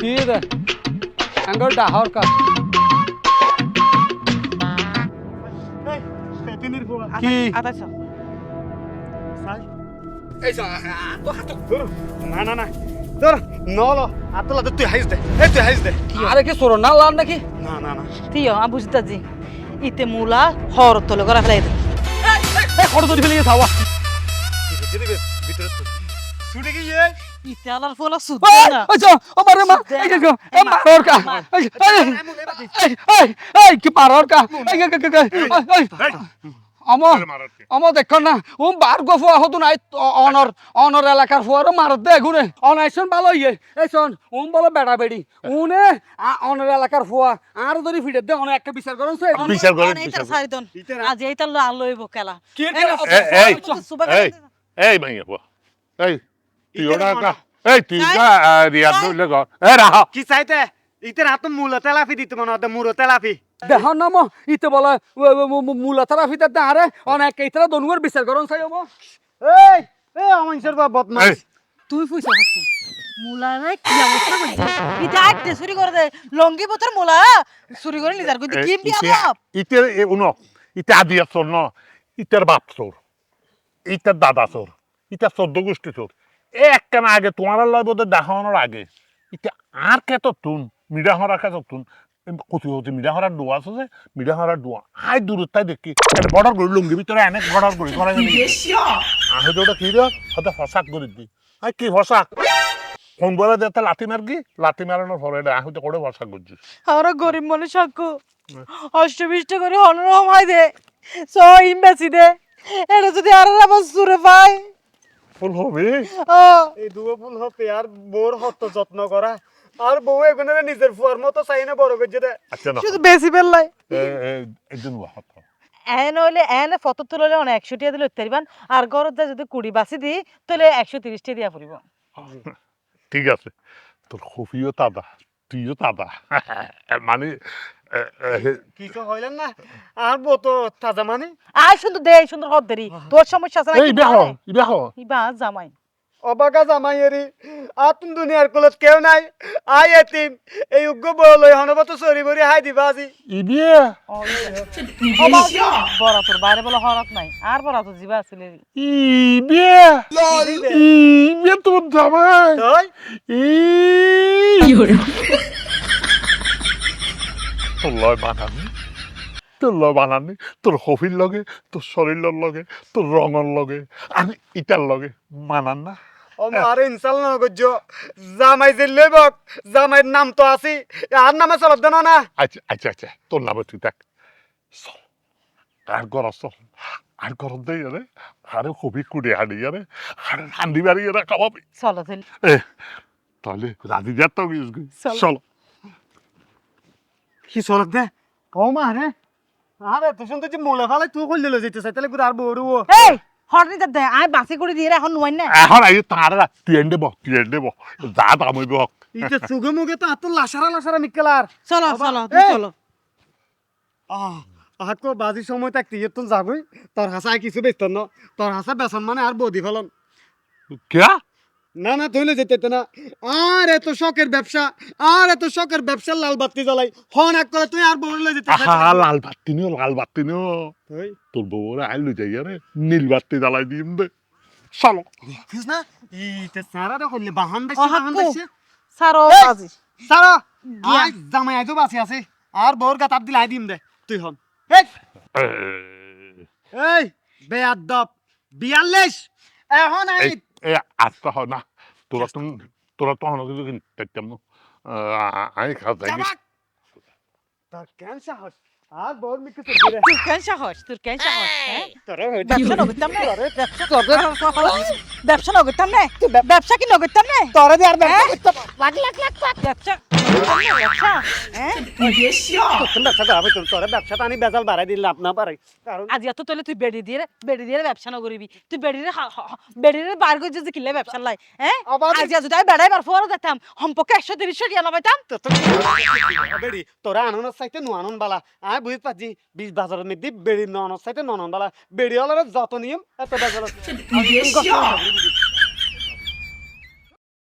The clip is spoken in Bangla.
কি রে আঙ্গুল ডাহর কাজ কি তো না না না ধর নলো আতলা তুই হাইস দে এই তুই হাইস দে আরে কি সরো না লাল নাকি না না না তিয় আমি বুঝতাছি ইতে মূলা হর তলে করা ফেলাই দে এই ফেলে যাওয়া দিদি ভিতরে তো ছুটে গিয়ে ইতে আলার ফলা সুদে না। ওই যো ও মারে মা এই যে গো এ মারর কা এই এই কি মারর কা? এই এই আমো আমো দেখো না ও বার গো ফুয়া হতো নাই অনর অনর এলাকার ফুয়ার মারত দে গুনে অনাইছন ভালো ইয়ে এই শোন উম বলো বেড়া বেড়ি। উনে অনর এলাকার ফুয়া আর ধরি ফিডে দে অনেক একটা বিচার করন বিচার করেন, এইটা বিচার করেন। আজ এইটা লো আলো হইব খেলা এই এ- এই, এই ভাইয়া এই তুই মনে- কা এই তুই রিয়াদ চাই? নইলে এ রাহ কি চাইতে ইতের হাত মূল তেলাফি দিতে মনে হতে মুরো তেলাফি দেহন নাম ইতে বলে মূলা তারা ফিতে দে আরে অনেক এইতরা দনুয়ার বিচার করন সাই আমো এই এই আমাইছের বা বদমাস তুই পয়সা খাচ্ছিস মুলা রে কি অবস্থা করছিস ইতে আইতে চুরি করে দে লঙ্গি বতর মুলা চুরি করে লিজার কই কি বিয়া বাপ ইতের উনো ইতে আদি আসর ন ইতের বাপ চোর ইতের দাদা চোর ইতের চোদ্দ গোষ্ঠী চোর এ একখানা আগে তোমার লয় বোধ দেখানোর আগে। ইতে আর কেত তুন মিডা হরা কেত তুন কচি হচ্ছে মিডা হরার ডোয়া আছে যে, মিডা হরার ডোয়া। আই দূর, তাই দেখি। বর্ডার করি, লুঙ্গি ভিতরে এনে বর্ডার করি করা আহে ওটা কি হতে ফসাক করে দি। আই কি ফসাক? ফোন বলে দেতে লাঠি মার কি লাঠি মারানোর পরে আহুতে করে ফসাক করছিস আমরা গরিব মানুষ সাক্ষ্য অষ্টবিষ্ট করে হনর হমাই দে স ইম্বাসি দে। এটা যদি আর আবার সুরে পাই ফুল হবে। এই দুয়ো ফুল হতে আর বোর হত যত্ন করা। আর বউ এগুলো নিজের ফুয়ার মতো চাই না বড় বেজে আচ্ছা শুধু বেশি বেললাই একজন হাত। এন হইলে এন ফটো তুললে অনেক একশো টিয়া দিলে উত্তরিবান আর গরত যা যদি কুড়ি বাসি দি তাহলে একশো তিরিশ টিয়া দিয়া পড়িব। ঠিক আছে। তোর কফিও তাদা তুইও তাদা। মানে কিছু হইলেন না? আর বউ তো তাজা মানে? আর সুন্দর দে সুন্দর হদ দেরি। তোর সমস্যা আছে এই বেহ বেহ। ইবা জামাই। অবাকা জামাই এরি। আর তুমি দুনিয়ার কুলত কেউ নাই। আই এতিম এই উগ্র বউ লই হনবত সরি বরি হাই দিবা আজি। ইবিয়ে। বড় তোর বাইরে বলে হরত নাই। আর বড় তোর জিবা আছিল ইবিয়ে। ইবিয়ে তোর জামাই। তই? ই তোর লয় বানানি তোর লয় বানানি তোর হফির লগে তোর শরীরের লগে তোর রঙর লগে আমি ইটার লগে মানান না। ও মারে ইনসাল না গজ্জ। জামাই যে লেবক জামাইয়ের নাম তো আছি আর নামে চলত দেন না। আচ্ছা আচ্ছা আচ্ছা তোর নামে তুই দেখ। আর চল আর গরম দেই আরে আরে কবি কুড়ে হাঁড়ি আরে আরে হান্ডি বাড়ি আরে খাওয়াবি। চলো চল তাহলে রাজি যাত তো চল। কি চলত দে? ও মারে আরে তুই শুনতে যে মোলা ফালাই তুই কইলে লই যেতে চাই তাহলে গুড় আর বড় এই হরনি দে আই বাসি করে দিয়ে রে, এখন নুয়াই না? এখন আই তার তুই এন্ডে বহ তুই এন্ডে বহ যা দামইব হক ইতে সুগে মুগে তো আত লাসারা লাসারা মিকেলার চলো চলো! চলো। আহ আহাকো বাজি সময় থাকতে ইয়ে তো যাবই। তোর হাসা কিছু বেচতন না তোর হাসা বেসন মানে আর বদি ফেলন। কে না না তুইলে যেতে না। আর এত শখের ব্যবসা আর এত শখের ব্যবসার লাল বাতি জ্বালাই। হন এক করে তুই আর বড়লে যেতে আহা লাল বাত্তি নিও লাল বাত্তি নিও। তুই তোর বউরে আইলু যাই আরে নীল বাতি জ্বালাই দিম দে। চলো। বুঝ না? ইতে সারা রে হইলে বাহান দেশে বাহান। দেশে সারো! বাজি। সারা। আজ জামাই আইতো বাসি আছে। আর বউর গাত আব্দিল আই দিম দে। তুই হন। এই। এ, এই বেয়াদব বিয়াল্লিশ এখন আই এই এই আস্তে হয় না তোরা তো তোরা তো অনেক কিছু দেখতাম না আমি খাওয়া যাই জামাক তোর কেন সাহস আর বউর মিকে চলে রে তোর কেন সাহস তোর কেন সাহস হ্যাঁ? তোরে ব্যবসা নগরতাম না ব্যবসা নগরতাম না ব্যবসা কি নগরতাম না তোরে দিয়ে আর ব্যবসা? লাখ লাখ লাখ লাখ ব্যবসা না আজ এত তোলে তুই বেড়ি দিয়ে বেড়ি দিয়ে ব্যবসা নগরিবি তুই বেড়ি বেড়ি বার তো বেড়ি নু ননদ চাইতে ননদ বালা বেড়ি হলার যত নিয়ম এত